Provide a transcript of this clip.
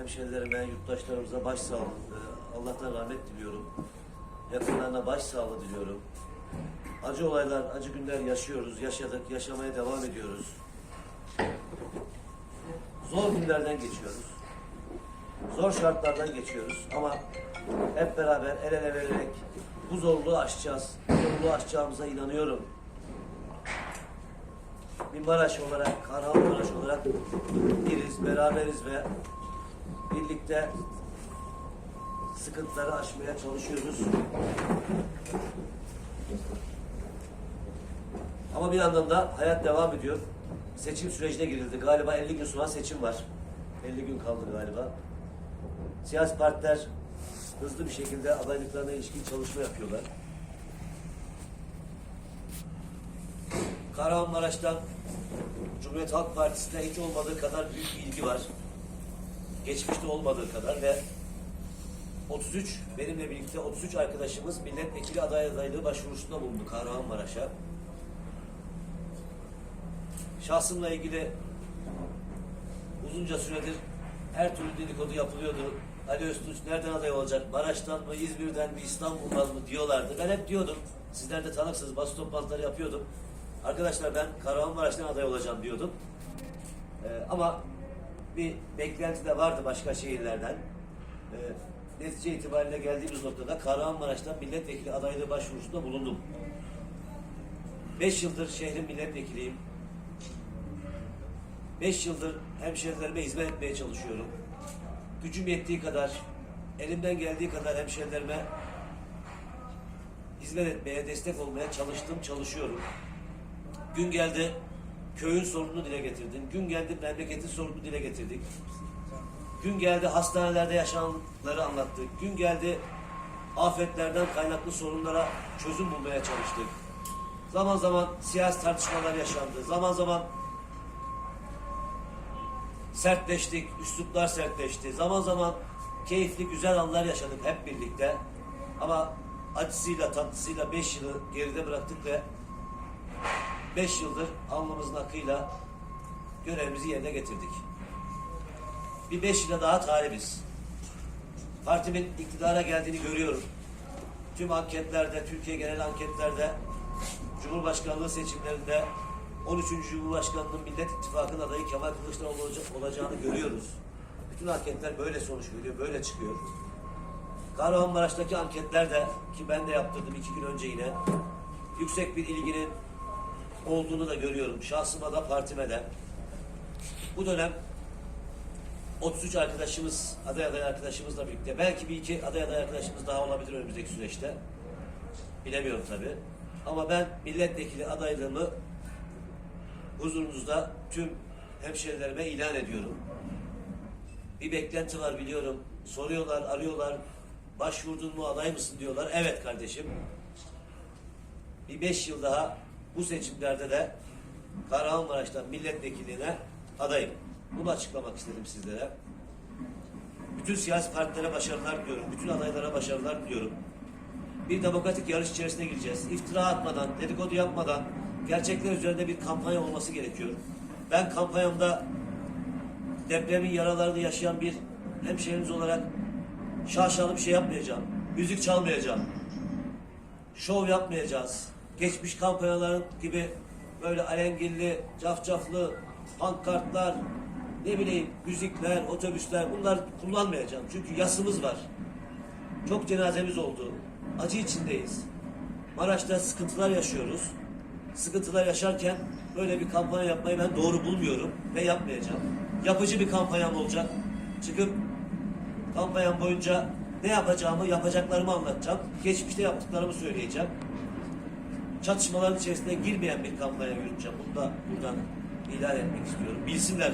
hemşerilerime, yurttaşlarımıza başsağlığı, e, Allah'tan rahmet diliyorum. Yakınlarına başsağlığı diliyorum. Acı olaylar, acı günler yaşıyoruz, yaşadık, yaşamaya devam ediyoruz. Zor günlerden geçiyoruz. Zor şartlardan geçiyoruz ama hep beraber el ele vererek bu zorluğu aşacağız. Bu zorluğu aşacağımıza inanıyorum. Bir Maraş olarak, Kahramanmaraş olarak biriz, beraberiz ve birlikte sıkıntıları aşmaya çalışıyoruz. Ama bir yandan da hayat devam ediyor. Seçim sürecine girildi. Galiba 50 gün sonra seçim var. 50 gün kaldı galiba. Siyasi partiler hızlı bir şekilde adaylıklarına ilişkin çalışma yapıyorlar. Kahramanmaraş'tan Cumhuriyet Halk Partisi'ne hiç olmadığı kadar büyük bir ilgi var. Geçmişte olmadığı kadar ve 33, benimle birlikte 33 arkadaşımız milletvekili aday adaylığı başvurusunda bulundu Kahramanmaraş'a. Şahsımla ilgili uzunca süredir her türlü dedikodu yapılıyordu. Ali Öztunç nereden aday olacak? Maraş'tan mı, İzmir'den mi, İstanbul'dan mı diyorlardı. Ben hep diyordum. Sizler de tanıksınız. Basın toplantıları yapıyordum. Arkadaşlar ben Kahramanmaraş'tan aday olacağım diyordum. Ee, ama bir beklenti de vardı başka şehirlerden. Ee, netice itibariyle geldiğimiz noktada Kahramanmaraş'tan milletvekili adaylığı başvurusunda bulundum. Beş yıldır şehrin milletvekiliyim. Beş yıldır hemşerilerime hizmet etmeye çalışıyorum. Gücüm yettiği kadar, elimden geldiği kadar hemşerilerime hizmet etmeye, destek olmaya çalıştım, çalışıyorum. Gün geldi, köyün sorununu dile getirdim. Gün geldi, memleketin sorununu dile getirdik. Gün geldi, hastanelerde yaşananları anlattık. Gün geldi, afetlerden kaynaklı sorunlara çözüm bulmaya çalıştık. Zaman zaman siyasi tartışmalar yaşandı. Zaman zaman sertleştik, üsluplar sertleşti. Zaman zaman keyifli, güzel anlar yaşadık hep birlikte. Ama acısıyla, tatlısıyla beş yılı geride bıraktık ve beş yıldır alnımızın akıyla görevimizi yerine getirdik. Bir beş yıla daha talibiz. Partimin iktidara geldiğini görüyorum. Tüm anketlerde, Türkiye genel anketlerde, Cumhurbaşkanlığı seçimlerinde 13. Cumhurbaşkanlığının Millet İttifakı'nın adayı Kemal Kılıçdaroğlu olacağını görüyoruz. Bütün anketler böyle sonuç veriyor, böyle çıkıyor. Kahramanmaraş'taki anketler de ki ben de yaptırdım iki gün önce yine yüksek bir ilginin olduğunu da görüyorum. Şahsıma da partime de. Bu dönem 33 arkadaşımız, aday aday arkadaşımızla birlikte belki bir iki aday aday arkadaşımız daha olabilir önümüzdeki süreçte. Bilemiyorum tabii. Ama ben milletvekili adaylığımı huzurunuzda tüm hemşerilerime ilan ediyorum. Bir beklenti var biliyorum. Soruyorlar, arıyorlar. Başvurdun mu aday mısın diyorlar. Evet kardeşim. Bir beş yıl daha bu seçimlerde de Kahramanmaraş'tan milletvekilliğine adayım. Bunu açıklamak istedim sizlere. Bütün siyasi partilere başarılar diliyorum. Bütün adaylara başarılar diliyorum. Bir demokratik yarış içerisine gireceğiz. İftira atmadan, dedikodu yapmadan gerçekler üzerinde bir kampanya olması gerekiyor. Ben kampanyamda depremin yaralarını yaşayan bir hemşehrimiz olarak şaşalı bir şey yapmayacağım. Müzik çalmayacağım. Şov yapmayacağız. Geçmiş kampanyaların gibi böyle alengilli, cafcaflı pankartlar, ne bileyim müzikler, otobüsler bunlar kullanmayacağım. Çünkü yasımız var. Çok cenazemiz oldu. Acı içindeyiz. Maraş'ta sıkıntılar yaşıyoruz. Sıkıntılar yaşarken böyle bir kampanya yapmayı ben doğru bulmuyorum ve yapmayacağım. Yapıcı bir kampanyam olacak. Çıkıp kampanyam boyunca ne yapacağımı, yapacaklarımı anlatacağım. Geçmişte yaptıklarımı söyleyeceğim. Çatışmaların içerisine girmeyen bir kampanya yürüteceğim. Bunu da buradan ilan etmek istiyorum. Bilsinler